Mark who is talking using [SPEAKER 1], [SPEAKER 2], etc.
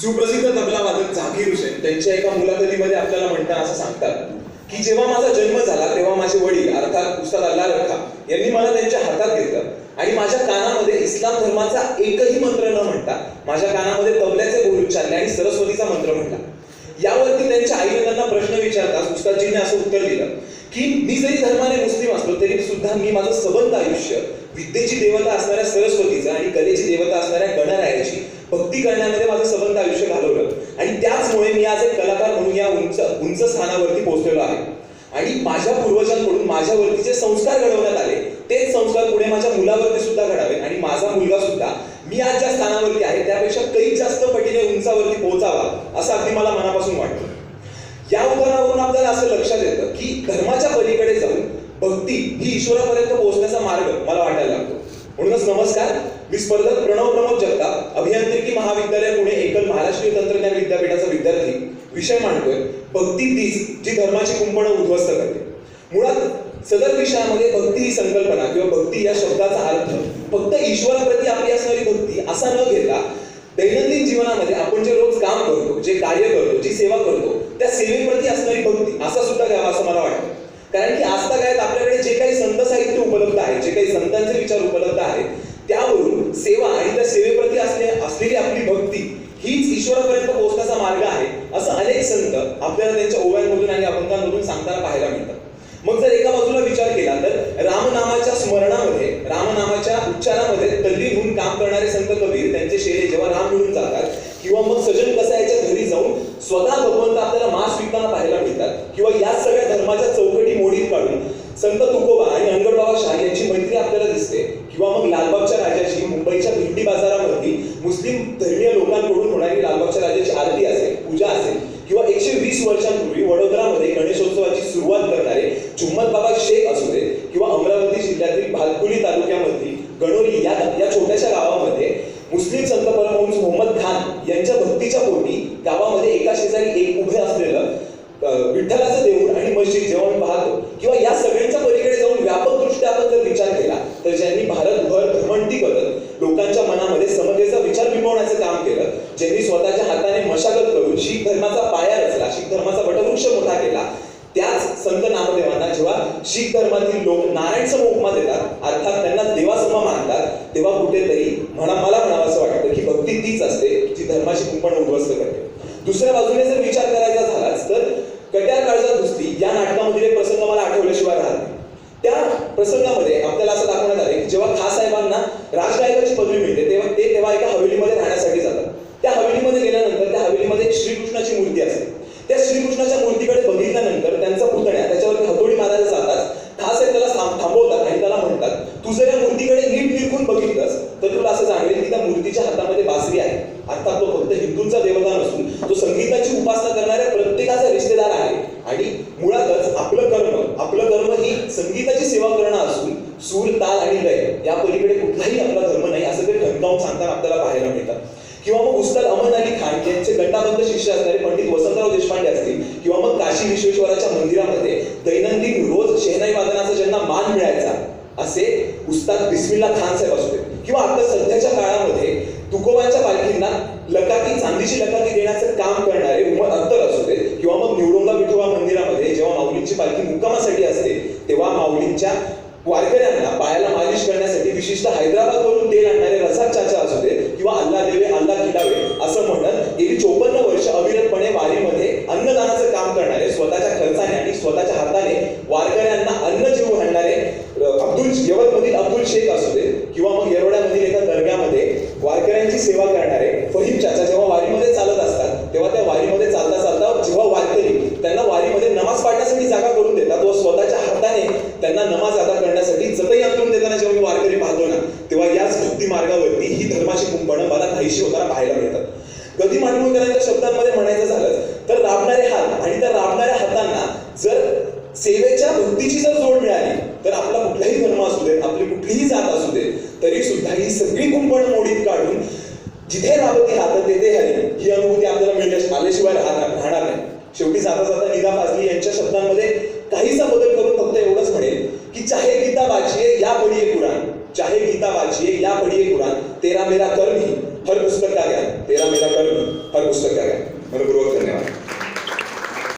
[SPEAKER 1] सुप्रसिद्ध तबला वादक झाकीर हुसेन त्यांच्या एका मुलाखतीमध्ये आपल्याला म्हणताना असं सांगतात की जेव्हा माझा जन्म झाला तेव्हा माझे वडील अर्थात उस्ताद अल्ला रखा यांनी मला त्यांच्या हातात घेतलं. आणि माझ्या कानामध्ये इस्लाम धर्माचा एकही मंत्र न म्हणता माझ्या कानामध्ये तबल्याचे बोल उच्चारले आणि सरस्वतीचा मंत्र म्हणला. यावरती त्यांच्या आईने त्यांना प्रश्न विचारतात उस्तादजींनी असं उत्तर दिलं. की मी जरी धर्माने मुस्लिम असलो तरी सुद्धा मी माझं सबंध आयुष्य विद्येची देवता असणाऱ्या सरस्वतीचं आणि कलेची देवता असणाऱ्या गणरायाची भक्ती करण्यामध्ये माझं सबंध आयुष्य घालवलं. आणि त्याचमुळे मी आज एक कलाकार म्हणून या उंच उंच स्थानावरती पोहोचलेलो आहे. आणि माझ्या पूर्वजांकडून माझ्यावरती जे संस्कार घडवण्यात आले तेच संस्कार पुढे माझ्या मुलावरती सुद्धा घडावे. आणि माझा मुलगा सुद्धा. मी आज ज्या स्थानावरती आहे त्यापेक्षा काही जास्त पटीने उंचावरती पोहोचावा असं अगदी मला मनापासून वाटतं. या उदाहरणावरून आपल्याला असं लक्षात येतं की धर्माच्या पलीकडे जाऊन भक्ती ही ईश्वरापर्यंत पोहोचण्याचा मार्ग मला वाटायला लागतो. म्हणूनच नमस्कार मी स्पर्धक प्रणव प्रमोद जगताप अभियांत्रिकी महाविद्यालय पुणे एकल महाराष्ट्रीय तंत्रज्ञान विद्यापीठाचा विद्यार्थी विषय मांडतोय. भक्ती तीच जी धर्माची कुंपणं उद्ध्वस्त करते. मुळात सदर विषयामध्ये भक्ती ही संकल्पना किंवा भक्ती या शब्दाचा अर्थ फक्त ईश्वराप्रती आपली असणारी भक्ती असा न घेता दैनंदिन जीवनामध्ये आपण जे रोज काम करतो जे कार्य करतो जी सेवा करतो त्या सेवेप्रती असणारी भक्ती असा सुद्धा घ्यावा असं मला वाटतं. कारण की आजता काळात आपल्याकडे जे काही संत साहित्य उपलब्ध आहे जे काही संतांचे विचार उपलब्ध आहेत त्यावरून सेवा आणि त्या सेवेप्रती असणे असलेली आपली भक्ती हीच ईश्वरापर्यंत पोहोचण्याचा मार्ग आहे असं अनेक संत आपल्याला त्यांच्या ओव्यांमधून आणि अभंगांमधून सांगताना पाहायला मिळतात मग जर एका बाजूला विचार केला तर रामनामाच्या स्मरणामध्ये रामनामाच्या उच्चारामध्ये तल्लीन होऊन काम करणारे संत कबीर त्यांचे शेरे जेव्हा राम म्हणून जातात किंवा मग सजन कसायच्या घरी जाऊन स्वतः भगवंत आपल्याला मास विकताना पाहायला मिळतात किंवा या सगळ्या धर्माच्या चौकटी मोडीत काढून संत तुकोबा आणि अंगडबाबा शाह यांची मैत्री आपल्याला दिसते किंवा मग लालबागच्या राजाची मुंबईच्या भेंडी बाजारामध्ये मुस्लिम धर्मीय लोकांकडून होणारी लालबागच्या राजाची आरती असेल पूजा असेल किंवा एकशे वीस वर्षांपूर्वी वडोदरामध्ये गणेशोत्सवाची सुरुवात करणारे जुम्मत बाबा शेख असू दे किंवा अमरावती जिल्ह्यातील भातकुली तालुक्यामधील गणोरी या या छोट्याशा गावामध्ये मुस्लिम संत परमहंस मोहम्मद खान यांच्या भक्तीच्या पोटी गावामध्ये एका शेजारी एक उभे असलेलं अं, विठ्ठलाचं देऊळ आणि मस्जिद जेव्हा मी पाहतो किंवा या सगळ्यांच्या पलीकडे जाऊन व्यापक आपण जर विचार केला तर ज्यांनी भारतभर भ्रमंती करत लोकांच्या मनामध्ये समतेचा विचार बिंबवण्याचं काम केलं ज्यांनी स्वतःच्या हाताने मशागत करून शीख धर्माचा पाया रचला शीख धर्माचा वटवृक्ष मोठा केला त्याच संत नामदेवांना जेव्हा शीख धर्मातील लोक नारायण सम उपमा देतात अर्थात त्यांना देवासम मानतात तेव्हा कुठेतरी म्हणा मला म्हणावं असं वाटतं की भक्ती तीच असते जी धर्माची कुंपण उद्ध्वस्त करते दुसऱ्या बाजूने जर विचार करायचा झालाच तर कट्यार काळजात दुसरी या नाटकामधील एक प्रसंग मला आठवल्याशिवाय राहत नाही त्या प्रसंगामध्ये आपल्याला असं दाखवण्यात आले की जेव्हा खास साहेबांना राजगायकाची पदवी मिळते तेव्हा ते तेव्हा एका हवेलीमध्ये राहण्यासाठी जातात त्या हवेलीमध्ये गेल्यानंतर त्या हवेलीमध्ये एक श्रीकृष्णाची मूर्ती असते त्या श्रीकृष्णाच्या मूर्तीकडे बघितल्यानंतर त्यांचा पुतण्या त्याच्यावरती हतोडी मारायला जातात खास साहेब त्याला थांब- थांबवतात आणि त्याला म्हणतात तू जर या मूर्तीकडे नीट निरखून बघितलंस तर तुला असं जाणवेल की त्या मूर्तीच्या हातामध्ये बासरी आहे अर्थात तो फक्त हिंदूंचा देवता नसून तो संगीताची उपासना करणाऱ्या प्रत्येकाचा रिश्तेदार आहे आणि मुळातच आपलं कर्म आपलं कर्म ही संगीताची सेवा करणं असून सूर ताल आणि लय या पलीकडे कुठलाही आपला धर्म नाही असं ते ठणकावून सांगताना आपल्याला पाहायला मिळतात किंवा मग उस्ताद अमन अली खान यांचे गटाबद्ध शिष्य असणारे पंडित वसंतराव देशपांडे असतील किंवा मग काशी विश्वेश्वराच्या मंदिरामध्ये दैनंदिन रोज शेहनाई वादनाचा ज्यांना मान मिळायचा असे उस्ताद बिस्मिल्ला खान साहेब असू देत. किंवा आता सध्याच्या काळामध्ये तुकोबांच्या पालखींना लकाकी चांदीची लकाकी देण्याचं काम करणार उमर अख्तर असू देत किंवा मग निवडोंगा विठोबा मंदिरामध्ये जेव्हा माऊलींची पालखी मुक्कामासाठी असते तेव्हा माऊलींच्या वारकऱ्यांना पायाला मालिश करण्यासाठी विशिष्ट हैदराबादवरून तेल आणणारे रसाद चाचा असू दे किंवा अल्ला देवे अल्ला खिलावे असं म्हणत गेली चोपन्न वर्ष अविरतपणे वारीमध्ये अन्नदानाचं काम करणारे स्वतःच्या खर्चाने आणि स्वतःच्या हाताने वारकऱ्यांना अन्न जीव घालणारे अ, अब्दुल यवतमधील अब्दुल शेख असू दे किंवा मग येरोड्यामधील एका दर्ग्यामध्ये वारकऱ्यांची सेवा करणारे फहीम चाचा जेव्हा वारीमध्ये चालत असतात तेव्हा त्या वारीमध्ये चालता चालता जेव्हा वारकरी त्यांना वारीमध्ये नमाज पाडण्यासाठी जागा करून देतात व स्वतःच्या हाताने त्यांना नमाज अदा करण्यासाठी जतई अंतरून देताना जेव्हा मी वारकरी पाहतो ना तेव्हा याच भक्ती मार्गावरती ही धर्माची कुंपणं मला काहीशी होताना पाहायला मिळतात. गदी मांडगुळकरांच्या शब्दांमध्ये म्हणायचं झालं तर राबणारे हात आणि त्या राबणाऱ्या हातांना जर सेवेच्या वृत्तीची जर जोड मिळाली तर आपला कुठलाही धर्म असू दे आपली कुठलीही जात असू दे तरी सुद्धा ही सगळी कुंपण मोडीत काढून जिथे राबती हात तेथे हरी. ही अनुभूती आपल्याला मिळण्यास आल्याशिवाय राहणार राहणार नाही. शेवटी जाता जाता निदा फाजली यांच्या शब्दांमध्ये काहीसा बदल करून फक्त एवढंच म्हणेल की चाहे गीता वाचिये या पडिये कुराण. चाहे गीता वाचिये या पडिये कुराण. तेरा मेरा कर्म ही